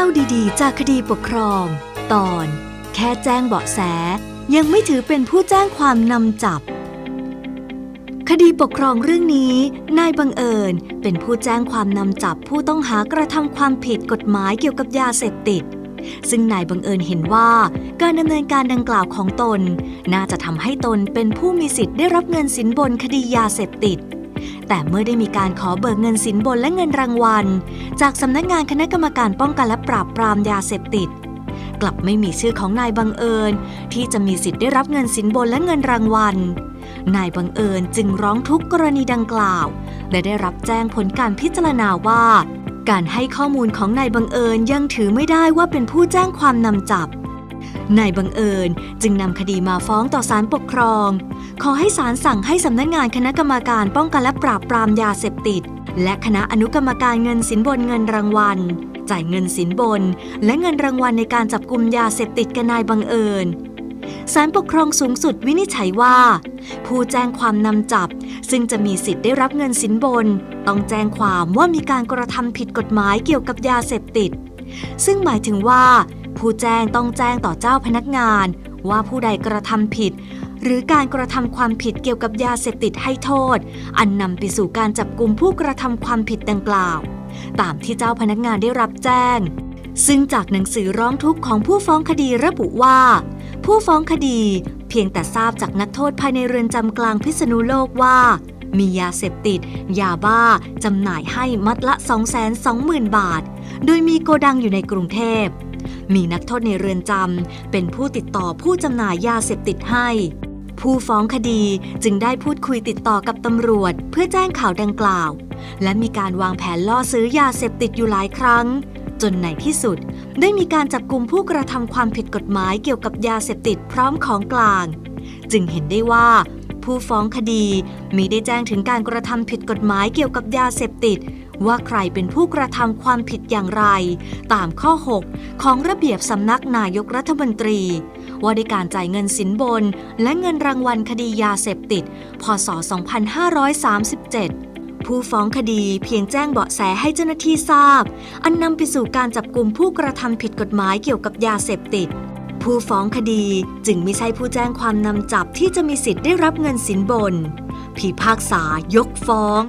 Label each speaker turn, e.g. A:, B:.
A: าวดีๆ จากคดีปกครอง ตอน แค่แจ้งเบาะแสยังไม่ถือเป็นผู้แจ้งความนำจับ คดีปกครองเรื่องนี้ นายบังเอิญเป็นผู้แจ้งความนำจับผู้ต้องหากระทำความผิดกฎหมายเกี่ยวกับยาเสพติด ซึ่งนายบังเอิญเห็นว่าการดำเนินการดังกล่าวของตน น่าจะทำให้ตนเป็นผู้มีสิทธิ์ได้รับเงินสินบนคดียาเสพติด แต่เมื่อได้มีการขอเบิกเงินสินบนและเงินรางวัล จากสำนักงานคณะกรรมการป้องกันและปราบปรามยาเสพติด กลับไม่มีชื่อของนายบังเอิญ ที่จะมีสิทธิ์ได้รับเงินสินบนและเงินรางวัล นายบังเอิญจึงร้องทุกข์กรณีดังกล่าว และได้รับแจ้งผลการพิจารณาว่า การให้ข้อมูลของนายบังเอิญยังถือไม่ได้ว่าเป็นผู้แจ้งความนำจับ นายบังเอิญจึงนำคดีมาฟ้องต่อศาลปกครอง ขอให้ศาลสั่งให้สำนักงานคณะกรรมการป้องกันและปราบปรามยาเสพติด และคณะอนุกรรมการเงินสินบนเงินรางวัล จ่ายเงินสินบน และเงินรางวัลในการจับกลุ่มยาเสพติดกับนายบังเอิญศาลปกครองสูงสุดวินิจฉัยว่า ผู้แจ้งความนำจับ ซึ่งจะมีสิทธิ์ได้รับเงินสินบน ต้องแจ้งความว่ามีการกระทำผิดกฎหมายเกี่ยวกับยาเสพติด ซึ่งหมายถึงว่า ผู้แจ้งต้องแจ้งต่อเจ้าพนักงาน ว่าผู้ใดกระทำผิด หรือการกระทำความผิดเกี่ยวกับยาเสพติดให้โทษ อันนำไปสู่การจับกลุ่มผู้กระทำความผิดดังกล่าว ตามที่เจ้าพนักงานได้รับแจ้ง ซึ่งจากหนังสือร้องทุกข์ของผู้ฟ้องคดีระบุว่า ผู้ฟ้องคดีเพียงแต่ทราบจากนักโทษภายในเรือนจำกลางพิษณุโลกว่ามียาเสพติด ยาบ้า จำหน่ายให้มัดละ 220,000 บาท โดยมีโกดังอยู่ในกรุงเทพ มีนักโทษในเรือนจำเป็นผู้ติดต่อผู้จำหน่ายยาเสพติดให้ ผู้ฟ้องคดีจึงได้พูดคุยติดต่อกับตำรวจ เพื่อแจ้งข่าวดังกล่าว และมีการวางแผนล่อซื้อยาเสพติดอยู่หลายครั้ง จนในที่สุด ได้มีการจับกลุ่มผู้กระทำความผิดกฎหมายเกี่ยวกับยาเสพติดพร้อมของกลาง จึงเห็นได้ว่าผู้ฟ้องคดีมีได้แจ้งถึงการกระทำผิดกฎหมายเกี่ยวกับยาเสพติด ว่าใครเป็นผู้กระทำความผิดอย่างไร ตามข้อ 6 ของระเบียบสำนักนายกรัฐมนตรี ว่าด้วยการจ่ายเงินสินบน และเงินรางวัลคดียาเสพติด พศ 2537ผู้ฟ้องคดีเพียงแจ้งเบาะแสให้เจ้าหน้าที่ทราบ อันนำไปสู่การจับกลุ่มผู้กระทำผิดกฎหมายเกี่ยวกับยาเสพติด ผู้ฟ้องคดีจึงไม่ใช่ผู้แจ้งความนำจับที่จะมีสิทธิ์ได้รับเงินสินบนพิพากษายกฟ้อง